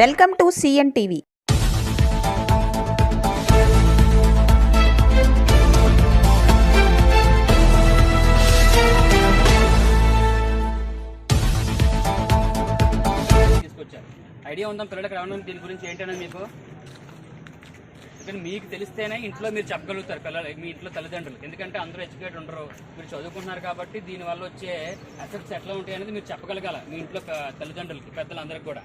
Welcome to CN TV. తీసుకొచ్చారు. Idea ఉందా పిల్లలకు రావడం దీని గురించి ఏంటనేది మీకు? ఎందుకంటే మీకు తెలిస్తేనే ఇంట్లో మీరు చెప్పగలుగుతారు పిల్లలు మీ ఇంట్లో తల్లిదండ్రులు. ఎందుకంటే అందరూ ఎడ్యుకేట్ ఉండరు మీరు చదువుకుంటున్నారు కాబట్టి దీనివల్ల వచ్చే ఎఫెక్ట్స్ ఎట్లా ఉంటాయి అనేది మీరు చెప్పగలగాల మీ ఇంట్లో తల్లిదండ్రులకి పెద్దలందరికీ కూడా.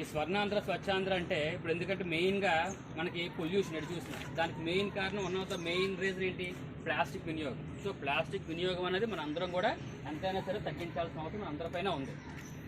ఈ స్వర్ణాంధ్ర స్వచ్ఛాంధ్ర అంటే ఇప్పుడు ఎందుకంటే మెయిన్గా మనకి పొల్యూషన్ ఎటు చూసినా. దానికి మెయిన్ కారణం one of the main reason ఏంటి? ప్లాస్టిక్ వినియోగం. సో ప్లాస్టిక్ వినియోగం అనేది మన అందరం కూడా ఎంతైనా సరే తగ్గించాల్సిన అవసరం మన అందరిపైన ఉంది.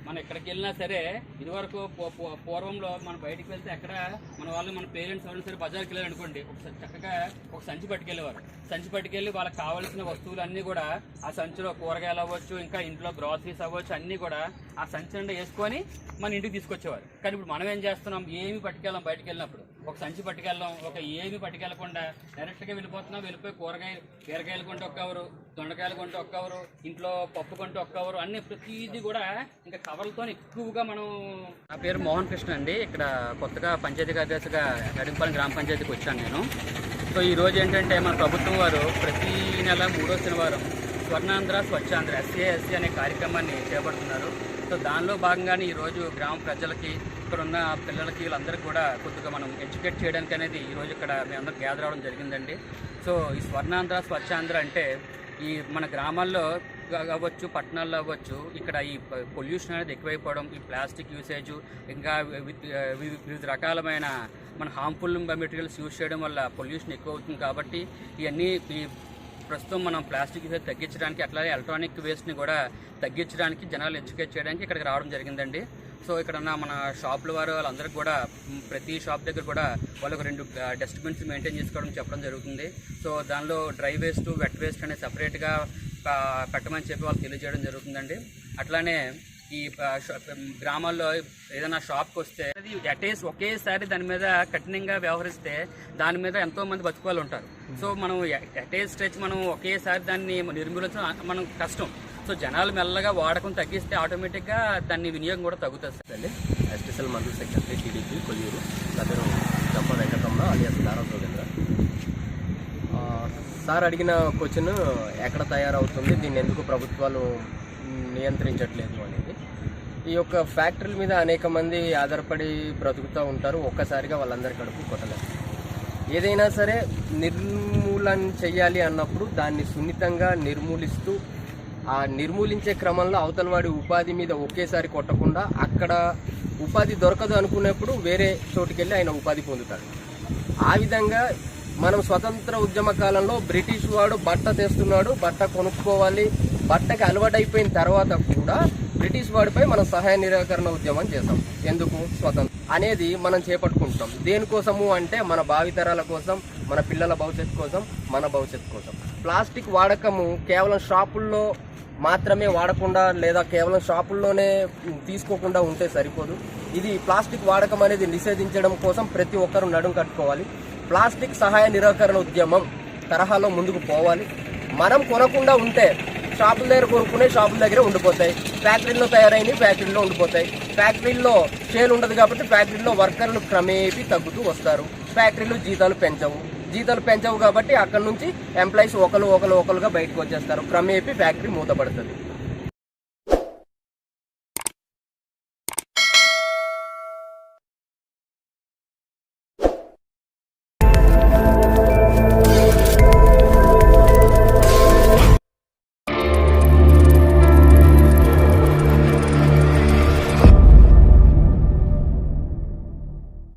మనం ఎక్కడికి వెళ్ళినా సరే ఇదివరకు పూ- పూర్వంలో మనం బయటికి వెళ్తే ఎక్కడ మన వాళ్ళు మన పేరెంట్స్ ఎవరైనా సరే బజార్కి వెళ్ళారనుకోండి ఒకసారి చక్కగా ఒక సంచి పట్టుకెళ్ళేవారు. సంచి పట్టుకెళ్ళి వాళ్ళకి కావాల్సిన వస్తువులు అన్నీ కూడా ఆ సంచిలో కూరగాయలు అవ్వచ్చు ఇంకా ఇంట్లో గ్రాసరీస్ అవ్వచ్చు అన్నీ కూడా ఆ సంచి నిండా వేసుకొని మన ఇంటికి తీసుకొచ్చేవారు. కానీ ఇప్పుడు మనం ఏం చేస్తున్నాం? ఏమి పట్టుకెళ్ళాం బయటికి వెళ్ళినప్పుడు. ఒక సంచి పట్టుకెళ్ళాం ఒక ఏమి పట్టుకెళ్ళకుండా డైరెక్ట్గా వెళ్ళిపోతున్నాం. వెళ్ళిపోయి కూరగాయలు బీరకాయలు కొంటే ఒక కవరు దొండకాయలు కొంటే ఒక కవరు ఇంట్లో పప్పు కొంటే ఒక కవరు అన్ని ప్రతిదీ కూడా ఇంకా కవర్లతో ఎక్కువగా మనం నా పేరు మోహన్ కృష్ణ అండి. ఇక్కడ కొత్తగా పంచాయతీ కార్యదర్శిగా నడింపాలెం గ్రామ పంచాయతీకి వచ్చాను నేను. సో ఈ రోజు ఏంటంటే మన ప్రభుత్వం వారు ప్రతి నెల మూడో శనివారం స్వర్ణాంధ్ర స్వచ్ఛాంధ్ర ఎస్సీ ఎస్సీ అనే కార్యక్రమాన్ని చేపడుతున్నారు. సో దానిలో భాగంగానే ఈరోజు గ్రామ ప్రజలకి ఇక్కడ ఉన్న పిల్లలకి వీళ్ళందరికీ కూడా కొద్దిగా మనం ఎడ్యుకేట్ చేయడానికి అనేది ఈరోజు ఇక్కడ మేమందరం గ్యాదర్ అవడం జరిగిందండి. సో ఈ స్వర్ణాంధ్ర స్వచ్ఛాంధ్ర అంటే ఈ మన గ్రామాల్లో అవ్వచ్చు పట్టణాల్లో అవ్వచ్చు ఇక్కడ ఈ పొల్యూషన్ అనేది ఎక్కువైపోవడం ఈ ప్లాస్టిక్ యూసేజ్ ఇంకా వివిధ రకాలమైన మన హార్మ్ఫుల్ మెటీరియల్స్ యూజ్ చేయడం వల్ల పొల్యూషన్ ఎక్కువ అవుతుంది కాబట్టి ఇవన్నీ ఈ ప్రస్తుతం మనం ప్లాస్టిక్ యూసేజ్ తగ్గించడానికి అట్లాగే ఎలక్ట్రానిక్ వేస్ట్ని కూడా తగ్గించడానికి జనాలు ఎడ్యుకేట్ చేయడానికి ఇక్కడికి రావడం జరిగిందండి. సో ఇక్కడ ఉన్న మన షాపుల వారు వాళ్ళందరికీ కూడా ప్రతి షాప్ దగ్గర కూడా వాళ్ళకు రెండు డస్ట్బిన్స్ మెయింటైన్ చేసుకోవడం చెప్పడం జరుగుతుంది. సో దానిలో డ్రై వేస్ట్ వెట్ వేస్ట్ అనేది సపరేట్గా పెట్టమని చెప్పి వాళ్ళు తెలియజేయడం జరుగుతుందండి. అట్లానే ఈ గ్రామాల్లో ఏదైనా షాప్కి వస్తే అది అటేస్ ఒకేసారి దాని మీద కఠినంగా వ్యవహరిస్తే దాని మీద ఎంతో మంది బతుకువాళ్ళు ఉంటారు. సో మనం అటేస్ స్ట్రెచ్ మనం ఒకేసారి దాన్ని నిర్మూలించడం మనం కష్టం. సో జనాలు మెల్లగా వాడకం తగ్గిస్తే ఆటోమేటిక్గా దాన్ని వినియోగం కూడా తగ్గుతుంది సార్. అండి ఎస్పెషల్ మందు సెక్రటరీ టీడీపీ కొయ్యూరు. నా పేరు గంప వెంకటరమణ అలియాస్ దారా సార్ అడిగిన క్వశ్చన్ ఎక్కడ తయారవుతుంది దీన్ని ఎందుకు ప్రభుత్వాలు నియంత్రించట్లేదు అనేది. ఈ యొక్క ఫ్యాక్టరీల మీద అనేక మంది ఆధారపడి బ్రతుకుతూ ఉంటారు ఒక్కసారిగా వాళ్ళందరి కడుపు కొట్టలేదు. ఏదైనా సరే నిర్మూలన చెయ్యాలి అన్నప్పుడు దాన్ని సున్నితంగా నిర్మూలిస్తూ ఆ నిర్మూలించే క్రమంలో అవతల వాడి ఉపాధి మీద ఒకేసారి కొట్టకుండా అక్కడ ఉపాధి దొరకదు అనుకున్నప్పుడు వేరే చోటుకెళ్ళి ఆయన ఉపాధి పొందుతాడు. ఆ విధంగా మనం స్వతంత్ర ఉద్యమ కాలంలో బ్రిటిష్ వాడు బట్ట తెస్తున్నాడు బట్ట కొనుక్కోవాలి బట్టకి అలవాటైపోయిన తర్వాత కూడా బ్రిటిష్ వాడిపై మనం సహాయ నిరాకరణ ఉద్యమం చేసాం ఎందుకు? స్వతంత్రం అనేది మనం చేపట్టుకుంటాం. దేనికోసము అంటే మన భావితరాల కోసం మన పిల్లల భవిష్యత్తు కోసం మన భవిష్యత్తు కోసం. ప్లాస్టిక్ వాడకము కేవలం షాపుల్లో మాత్రమే వాడకుండా లేదా కేవలం షాపుల్లోనే తీసుకోకుండా ఉంటే సరిపోదు. ఇది ప్లాస్టిక్ వాడకం అనేది నిషేధించడం కోసం ప్రతి ఒక్కరూ నడుం కట్టుకోవాలి. ప్లాస్టిక్ సహాయ నిరాకరణ ఉద్యమం తరహాలో ముందుకు పోవాలి. మనం కొనకుండా ఉంటే షాపుల దగ్గర కొనుక్కునే షాపుల దగ్గరే ఉండిపోతాయి. ఫ్యాక్టరీలో తయారైనవి ఫ్యాక్టరీలో ఉండిపోతాయి. ఫ్యాక్టరీలో షేల్ ఉండదు కాబట్టి ఫ్యాక్టరీలో వర్కర్లు క్రమేపీ తగ్గుతూ వస్తారు. ఫ్యాక్టరీలు జీతాలు పెంచవు. జీతాలు పెంచవు కాబట్టి అక్కడ నుంచి ఎంప్లాయీస్ ఒకరు ఒకరు ఒకరుగా బయటకు వచ్చేస్తారు. క్రమేపీ ఫ్యాక్టరీ మూతపడుతుంది.